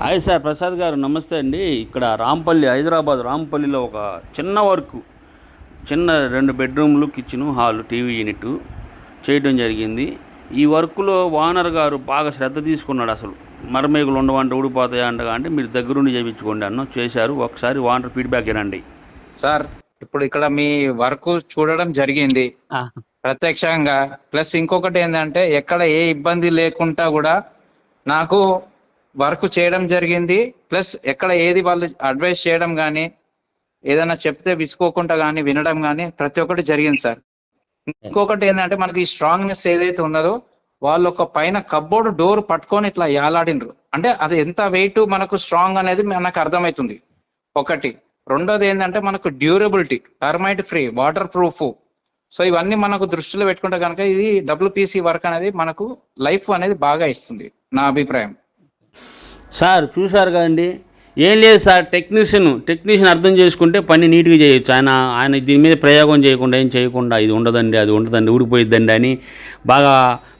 Hi sir Prasad గారు నమస్తే అండి. ఇక్కడ రాంపల్లి హైదరాబాద్ రాంపల్లిలో ఒక చిన్న వర్క్ చిన్న రెండు బెడ్రూమ్లు కిచెను హాలు టీవీ యూనిట్ చేయడం జరిగింది. ఈ వర్క్లో ఓనర్ గారు బాగా శ్రద్ధ తీసుకున్నాడు అసలు. మరమేకులు ఉండవంటే ఊడిపోతాయి అంటగా అంటే మీరు దగ్గరుండి చేయించుకోండి అన్న చేశారు. ఒకసారి ఓనర్ ఫీడ్బ్యాక్ వినండి. సార్ ఇప్పుడు ఇక్కడ మీ వర్క్ చూడడం జరిగింది. ప్రత్యక్షంగా. ప్లస్ ఇంకొకటి ఏంటంటే ఎక్కడ ఏ ఇబ్బంది లేకుండా కూడా నాకు వర్క్ చేయడం జరిగింది. ప్లస్ ఎక్కడ ఏది వాళ్ళు అడ్వైస్ చేయడం కానీ ఏదైనా చెప్తే విసుకోకుండా కానీ వినడం కానీ ప్రతి ఒక్కటి జరిగింది సార్. ఇంకొకటి ఏంటంటే మనకి ఈ స్ట్రాంగ్నెస్ ఏదైతే ఉన్నదో వాళ్ళు ఒక పైన కబ్బోర్డ్ డోర్ పట్టుకొని ఇట్లా యాలాడినరు అంటే అది ఎంత వెయిట్ మనకు స్ట్రాంగ్ అనేది మనకు అర్థమవుతుంది. ఒకటి. రెండోది ఏంటంటే మనకు durability termite free waterproof so ఇవన్నీ మనకు దృష్టిలో పెట్టుకుంటే కనుక ఇది డబ్ల్యూపీసీ వర్క్ అనేది మనకు లైఫ్ అనేది బాగా ఇస్తుంది నా అభిప్రాయం. సార్ చూశారు కదండి. ఏం లేదు సార్ టెక్నీషియన్ టెక్నీషియన్ అర్థం చేసుకుంటే పని నీట్గా చేయొచ్చు. ఆయన ఆయన దీని మీద ప్రయోగం చేయకుండా ఏం చేయకుండా ఇది ఉండదండి అది ఉండదండి ఊడిపోయిద్దండి అని బాగా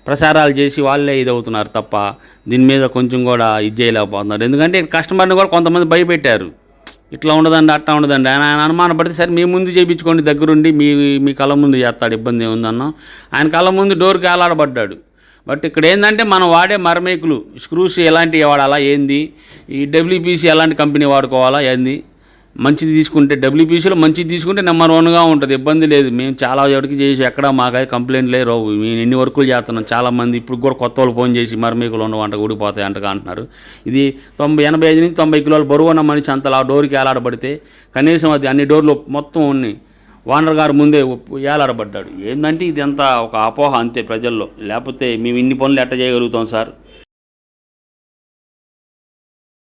ప్రచారాలు చేసి వాళ్ళే ఇది అవుతున్నారు తప్ప దీని మీద కొంచెం కూడా ఇది చేయలేకపోతున్నారు. ఎందుకంటే కస్టమర్ని కూడా కొంతమంది భయపెట్టారు. ఇట్లా ఉండదండి అట్లా ఉండదండి. ఆయన ఆయన అనుమానం పడితే సరే మీ ముందు చేయించుకోండి దగ్గరుండి మీ మీ కళ్ళ ముందు చేస్తాడు ఇబ్బంది ఏముందన్నా ఆయన కళ్ళ ముందు డోర్కి వేలాడబడ్డాడు బట్ ఇక్కడ ఏంటంటే మనం వాడే మరమేకులు స్క్రూస్ ఎలాంటివి వాడాలా ఏంది? ఈ డబ్ల్యూపీసీ ఎలాంటి కంపెనీ వాడుకోవాలా ఏంది? మంచిది తీసుకుంటే డబ్ల్యూపీసీలో మంచిది తీసుకుంటే నెంబర్ వన్గా ఉంటుంది ఇబ్బంది లేదు. మేము చాలా ఎవరికి చేసి ఎక్కడ మాకై కంప్లైంట్ లేరు రావు. మేము ఎన్ని వర్కులు చేస్తున్నాం చాలామంది ఇప్పుడు కూడా కొత్త వాళ్ళు ఫోన్ చేసి మరమేకులు వంట ఊడిపోతాయి అంటగా అంటున్నారు. ఇది తొంభై ఎనభై ఐదు నుంచి తొంభై కిలోలు బరువు ఉన్న మనిషి అంతలా ఆ డోర్కి ఏలాడబడితే కనీసం అది అన్ని డోర్లు మొత్తం ఉన్నాయి. వానర్ గారు ముందే ఏలారబడ్డాడు. ఏలాడబడ్డాడు ఏంటంటే ఇది అంతా ఒక అపోహ అంతే ప్రజల్లో. లేకపోతే మేము ఇన్ని పనులు ఎట్ట చేయగలుగుతాం సార్?